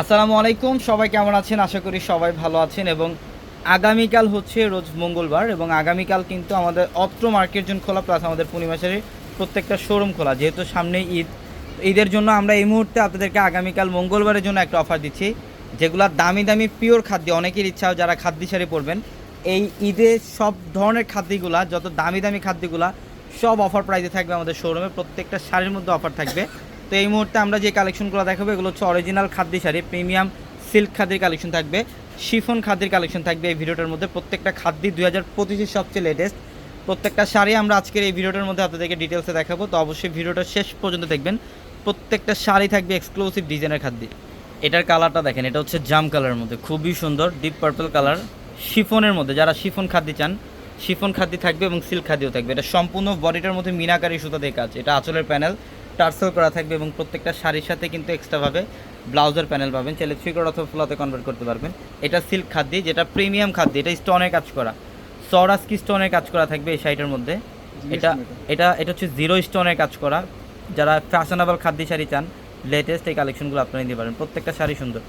আসসালামু আলাইকুম, সবাই কেমন আছেন? আশা করি সবাই ভালো আছেন এবং আগামীকাল হচ্ছে রোজ মঙ্গলবার এবং আগামীকাল কিন্তু আমাদের অত্র মার্কেট জোন খোলা প্লাস আমাদের পূর্ণিমাসের প্রত্যেকটা শোরুম খোলা। যেহেতু সামনে ঈদ, ঈদের জন্য আমরা এই মুহূর্তে আপনাদেরকে আগামীকাল মঙ্গলবারের জন্য একটা অফার দিচ্ছি, যেগুলা দামি দামি পিওর খাদ্য, অনেকের ইচ্ছা যারা খাদ্য শাড়ি পরবেন, এই ঈদে সব ধরনের খাদ্যগুলা, যত দামি দামি খাদ্যগুলা, সব অফার প্রাইসে থাকবে আমাদের শোরুমে প্রত্যেকটা শাড়ির মধ্যে অফার থাকবে। তো এই মুহূর্তে আমরা যে কালেকশনগুলো দেখাবো, এগুলো হচ্ছে original khadi sari premium silk খাদ্যের কালেকশন থাকবে শিফন খাদ্যের কালেকশন থাকবে এই ভিডিওটার মধ্যে। প্রত্যেকটা খাদ্য দুই হাজার পঁচিশের সবচেয়ে লেটেস্ট প্রত্যেকটা শাড়ি আমরা আজকের এই ভিডিওটার মধ্যে আপনাদেরকে ডিটেলসে দেখাবো, তো অবশ্যই ভিডিওটা শেষ পর্যন্ত দেখবেন। প্রত্যেকটা শাড়ি থাকবে এক্সক্লুসিভ ডিজাইনের খাদ্য। এটার কালারটা দেখেন, এটা হচ্ছে জাম কালারের মধ্যে, খুবই সুন্দর ডিপ পার্পল কালার শিফনের মধ্যে। যারা শিফন খাদ্য চান শিফন খাদ্য থাকবে এবং সিল্ক খাদ্যও থাকবে। এটা সম্পূর্ণ বডিটার মধ্যে মিনাকারি সুতা দিয়ে কাজ, এটা আঁচলের প্যানেল টার্সেল করা থাকবে এবং প্রত্যেকটা শাড়ির সাথে কিন্তু এক্সট্রাভাবে ব্লাউজের প্যানেল পাবেন। চাইলে থ্রি কোড অথবা ফ্লোতে কনভার্ট করতে পারবেন। এটা সিল্ক খাদ্য যেটা প্রিমিয়াম খাদ্য এটা স্টোনের কাজ করা। সরাসকি স্টোনের কাজ করা থাকবে এই শাড়িটার মধ্যে। এটা এটা এটা হচ্ছে জিরো স্টোনের কাজ করা। যারা ফ্যাশনেবল খাদ্য শাড়ি চান লেটেস্ট এই কালেকশনগুলো আপনারা নিতে পারেন প্রত্যেকটা শাড়ি সুন্দর।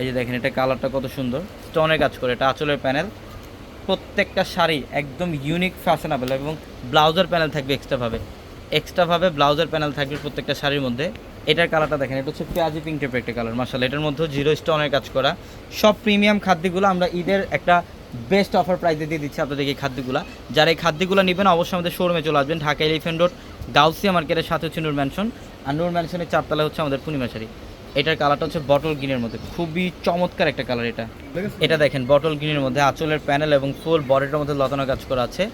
এই যে দেখেন এটা কালারটা কত সুন্দর। স্টোনের কাজ করে। এটা আঁচলের প্যানেল। প্রত্যেকটা শাড়ি একদম ইউনিক ফ্যাশনেবল এবং ব্লাউজের প্যানেল থাকবে এক্সট্রাভাবে এক্সট্রাভাবে ব্লাউজের প্যানেল থাকবে প্রত্যেকটা শাড়ির মধ্যে। এটার কালারটা দেখেন, এটা হচ্ছে পেঁয়াজি পিঙ্ক টাইপের একটা কালার মার্শাল এটার মধ্যে জিরো স্টোনের কাজ করা। সব প্রিমিয়াম খাদ্যগুলো আমরা ঈদের একটা বেস্ট অফার প্রাইসে দিয়ে দিচ্ছি আপনাদেরকে এই খাদ্যগুলো। যারা এই খাদ্যগুলো নেবেন, অবশ্যই আমাদের শোরুমে চলে আসবেন, ঢাকা এলিফেন্ট রোড গাউসিয়া মার্কেটের সাথে হচ্ছে নূর ম্যানশন আর নূর ম্যানশনের চারতলা হচ্ছে আমাদের পূর্ণিমা শাড়ি। এটার কালারটা হচ্ছে বটল গ্রিনের মধ্যে। খুবই চমৎকার একটা কালার এটা। এটা দেখেন বটল গ্রিনের মধ্যে আঁচলের প্যানেল এবং ফুল বডিটার মধ্যে লতানো কাজ করা আছে।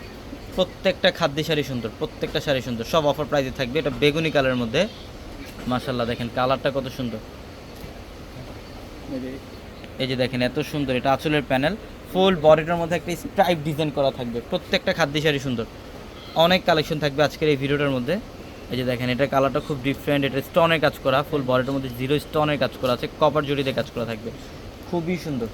প্রত্যেকটা খাদ্য শাড়ি সুন্দর প্রত্যেকটা শাড়ি সুন্দর। সব অফার প্রাইসে থাকবে। এটা বেগুনি কালারের মধ্যে। মার্শাল্লাহ দেখেন কালারটা কত সুন্দর। এই যে। দেখেন এত সুন্দর। এটা আঁচলের প্যানেল। ফুল বডিটার মধ্যে একটা স্ট্রাইপ ডিজাইন করা থাকবে। প্রত্যেকটা খাদ্য শাড়ি সুন্দর। অনেক কালেকশন থাকবে আজকের এই ভিডিওটার মধ্যে। এই যে দেখেন এটা কালারটা খুব ডিফারেন্ট এটা স্টোনের কাজ করা। ফুল বডিটার মধ্যে জিরো স্টোনের কাজ করা আছে। কপার জড়িতে কাজ করা থাকবে। খুবই সুন্দর।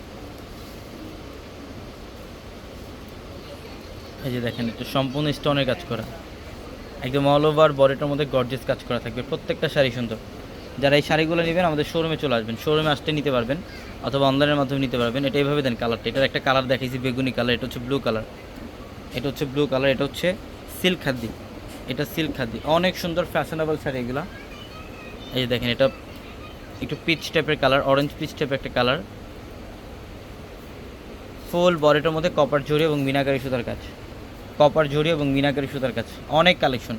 এই যে দেখেন এটা সম্পূর্ণ স্টোনের কাজ করা। একদম অল ওভার বডিটার মধ্যে গর্জেস কাজ করা থাকবে। প্রত্যেকটা শাড়ি সুন্দর। যারা এই শাড়িগুলো নেবেন, আমাদের শোরুমে চলে আসবেন। শোরুমে আসতে নিতে পারবেন, অথবা অনলাইনের মাধ্যমে নিতে পারবেন। এটা এইভাবে দেন কালারটা এটার একটা কালার দেখাইছি, বেগুনি কালার এটা হচ্ছে ব্লু কালার এটা হচ্ছে ব্লু কালার এটা হচ্ছে সিল্ক খাদ্দি। এটা সিল্ক খাদ্দি। অনেক সুন্দর ফ্যাশনেবল শাড়ি এগুলো। এই যে দেখেন, এটা একটু পিচ টাইপের কালার অরেঞ্জ পিচ টাইপের একটা কালার ফুল বডিটার মধ্যে কপার জড়ি এবং মিনাকারি সুতার কাজ। কপার জড়ি এবং মিনাকারি সুতার কাছে অনেক কালেকশন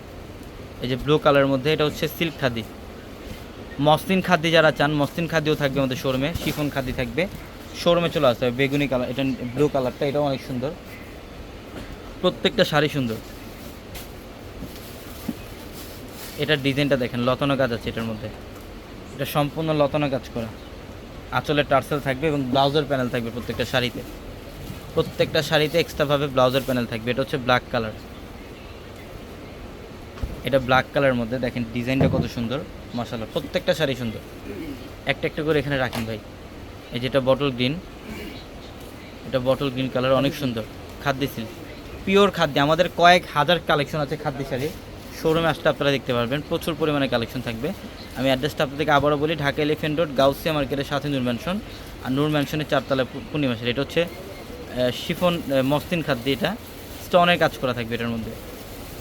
এই যে ব্লু কালারের মধ্যে, এটা হচ্ছে সিল্ক খাদি। মসলিন খাদি যারা চান মসলিন খাদিও থাকবে আমাদের শোরুমে শিফন খাদি থাকবে। শোরুমে চলে আসতে হবে, বেগুনি কালার এটা ব্লু কালারটা এটাও অনেক সুন্দর। প্রত্যেকটা শাড়ি সুন্দর। এটার ডিজাইনটা দেখেন, লতানো কাজ আছে এটার মধ্যে। এটা সম্পূর্ণ লতানো কাজ করা। আঁচলের টার্সেল থাকবে এবং ব্লাউজের প্যানেল থাকবে প্রত্যেকটা শাড়িতে। প্রত্যেকটা শাড়িতে এক্সট্রাভাবে ব্লাউজের প্যানেল থাকবে। এটা হচ্ছে ব্ল্যাক কালার এটা ব্ল্যাক কালারের মধ্যে দেখেন ডিজাইনটা কত সুন্দর। মশালা প্রত্যেকটা শাড়ি সুন্দর। একটা একটা করে এখানে রাখেন ভাই। এই যেটা বটল গ্রিন এটা বটল গ্রিন কালার অনেক সুন্দর। খাদ্য সিল্ক পিওর খাদ্য। আমাদের কয়েক হাজার কালেকশন আছে খাদ্য শাড়ি। শোরুমে আসলে আপনারা দেখতে পারবেন। প্রচুর পরিমাণে কালেকশন থাকবে। আমি অ্যাড্রেসটা আপনাদেরকে আবারও বলি ঢাকা এলিফেন্ট রোড গাউসিয়া মার্কেটের সাথে নূর ম্যানশন আর নূর ম্যানশনের চারতলা পূ- পূর্ণিমা শাড়ি। এটা হচ্ছে শিফন আহ, মসলিন খাদ্য এটা। স্টোনের কাজ করা থাকবে এটার মধ্যে।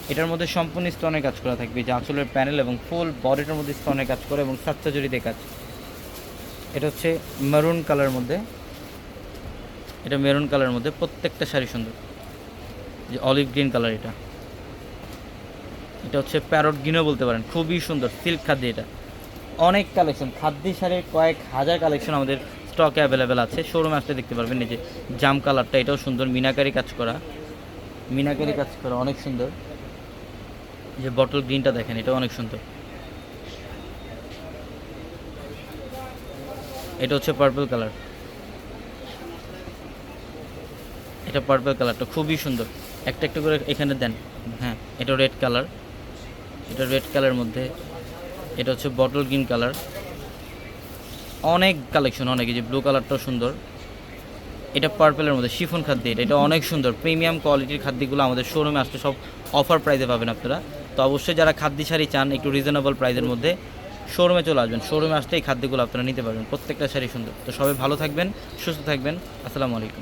এটার মধ্যে সম্পূর্ণ স্টোনের কাজ করা থাকবে। যে আঁচলের প্যানেল এবং ফুল বডিটার মধ্যে স্টোনের কাজ করে এবং সাতটা জড়িতে কাজ। এটা হচ্ছে মেরুন কালারের মধ্যে। এটা মেরুন কালারের মধ্যে প্রত্যেকটা শাড়ি সুন্দর। যে অলিভ গ্রিন কালার এটা। এটা হচ্ছে প্যারট গ্রিনও বলতে পারেন। খুবই সুন্দর সিল্ক খাদ্য এটা। অনেক কালেকশন খাদ্য শাড়ির কয়েক হাজার কালেকশন আমাদের স্টকে অ্যাভেলেবেল আছে। শোরুমে আসতে দেখতে পারবেন এই যে জাম কালারটা এটাও সুন্দর, মিনাকারি কাজ করা। মিনাকারি কাজ করা, অনেক সুন্দর। যে বটল গ্রিনটা দেখেন, এটাও অনেক সুন্দর। এটা হচ্ছে পার্পল কালার এটা পার্পল কালারটা খুবই সুন্দর। একটা একটা করে এখানে দেন। হ্যাঁ এটা রেড কালার এটা রেড কালারের মধ্যে, এটা হচ্ছে বটল গ্রিন কালার অনেক কালেকশন অনেক যে ব্লু কালারটাও সুন্দর। এটা পার্পেলের মধ্যে, শিফন খাদ্য এটা এটা অনেক সুন্দর। প্রিমিয়াম কোয়ালিটির খাদ্যগুলো আমাদের শোরুমে আসলে সব অফার প্রাইসে পাবেন আপনারা। তো অবশ্যই যারা খাদ্য শাড়ি চান, একটু রিজনেবল প্রাইসের মধ্যে শোরুমে চলে আসবেন। শোরুমে আসলে এই খাদ্যগুলো আপনারা নিতে পারবেন, প্রত্যেকটা শাড়ি সুন্দর। তো সবাই ভালো থাকবেন, সুস্থ থাকবেন। আসসালামু আলাইকুম।